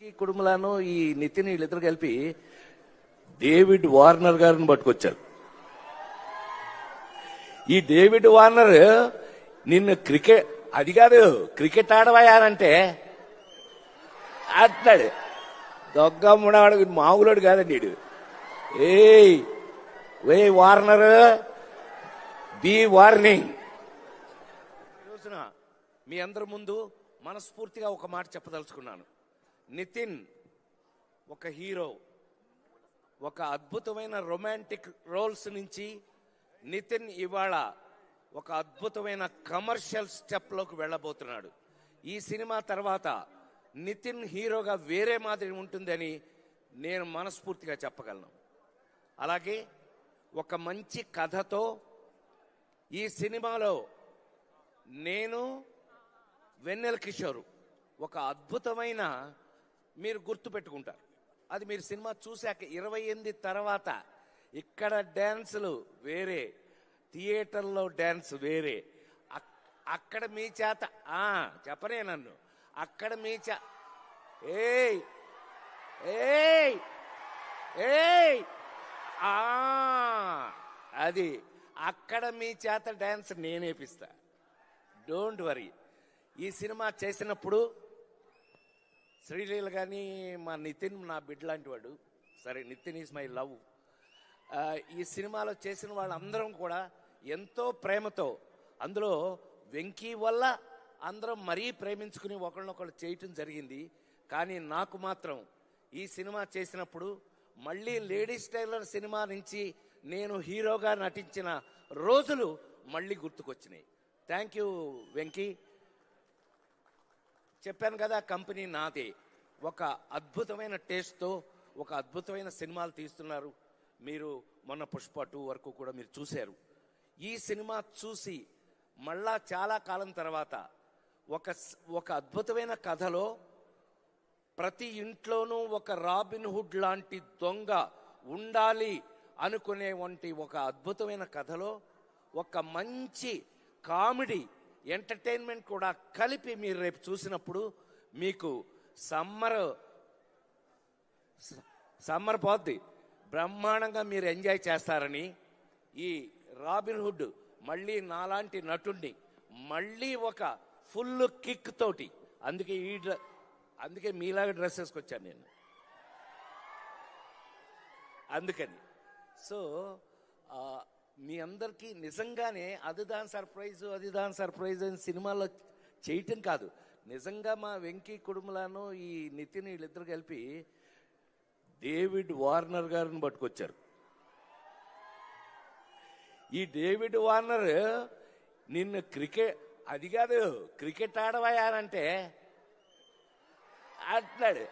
కుడుములను ఈ నితిన్ వీళ్ళిద్దరు కలిపి డేవిడ్ వార్నర్ గారిని పట్టుకొచ్చారు. ఈ డేవిడ్ వార్నర్ నిన్ను క్రికెట్ అది కాదు క్రికెట్ ఆడవయానంటే అంటున్నాడు. దొగ్గమ్ముడాడు మామూలుడు కాదండి వీడు. ఏయ్ వే వార్నర్ బి వార్నింగ్. రోజున మీ అందరి ముందు మనస్ఫూర్తిగా ఒక మాట చెప్పదలుచుకున్నాను. నితిన్ ఒక హీరో. ఒక అద్భుతమైన రొమాంటిక్ రోల్స్ నుంచి నితిన్ ఇవాళ ఒక అద్భుతమైన కమర్షియల్ స్టెప్లోకి వెళ్ళబోతున్నాడు. ఈ సినిమా తర్వాత నితిన్ హీరోగా వేరే మాదిరి ఉంటుందని నేను మనస్ఫూర్తిగా చెప్పగలను. అలాగే ఒక మంచి కథతో ఈ సినిమాలో నేను వెన్నెల కిషోర్ ఒక అద్భుతమైన మీరు గుర్తుపెట్టుకుంటారు. అది మీరు సినిమా చూశాక ఇరవై ఎనిమిది తర్వాత ఇక్కడ డ్యాన్సులు వేరే థియేటర్లో డ్యాన్స్ వేరే. అక్- అక్కడ మీ చేత చెప్పరే చెప్పనే నన్ను. అక్కడ మీ చే ఏయ్ ఏయ్ ఏయ్ ఆ అది అక్కడ మీ చేత డ్యాన్స్ నేనేపిస్తా. Don't worry. ఈ సినిమా చేసినప్పుడు శ్రీలీల కానీ మా నితిన్ నా బిడ్డ లాంటి వాడు. సరే నితిన్ ఈజ్ మై లవ్. ఈ సినిమాలో చేసిన వాళ్ళందరం కూడా ఎంతో ప్రేమతో అందులో వెంకీ వల్ల అందరం మరీ ప్రేమించుకుని ఒకళ్ళనొకళ్ళు చేయటం జరిగింది. కానీ నాకు మాత్రం ఈ సినిమా చేసినప్పుడు మళ్ళీ లేడీస్ టైలర్ సినిమా నుంచి నేను హీరోగా నటించిన రోజులు మళ్ళీ గుర్తుకొచ్చినాయి. Thank you Venky. చెప్పాను కదా కంపెనీ నాదే. ఒక అద్భుతమైన టేస్ట్తో ఒక అద్భుతమైన సినిమాలు తీస్తున్నారు. మీరు మొన్న పుష్ప టూ వరకు కూడా మీరు చూశారు. ఈ సినిమా చూసి మళ్ళా చాలా కాలం తర్వాత ఒక ఒక అద్భుతమైన కథలో ప్రతి ఇంట్లోనూ ఒక రాబిన్ హుడ్ లాంటి దొంగ ఉండాలి అనుకునే వంటి ఒక అద్భుతమైన కథలో ఒక మంచి కామెడీ ఎంటర్టైన్మెంట్ కూడా కలిపి మీరు రేపు చూసినప్పుడు మీకు సమ్మర్ సమ్మర్ పోద్ది. బ్రహ్మాండంగా మీరు ఎంజాయ్ చేస్తారని ఈ రాబిన్హుడ్ మళ్ళీ నాలాంటి నటుడిని మళ్ళీ ఒక ఫుల్ కిక్ తోటి అందుకే ఈ అందుకే మీలాగా డ్రెస్ వేసుకొచ్చాను నేను. అందుకని. సో మీ అందరికీ నిజంగానే అది దాని సర్ప్రైజ్ అది దాని సర్ప్రైజ్ అని సినిమాలో చేయటం కాదు. నిజంగా మా వెంకీ కుడుములను ఈ నితిన్ వీళ్ళిద్దరు కలిపి డేవిడ్ వార్నర్ గారిని పట్టుకొచ్చారు. ఈ డేవిడ్ వార్నర్ నిన్ను క్రికెట్ అది కాదు క్రికెట్ ఆడవయ్యానంటే అంటున్నాడు.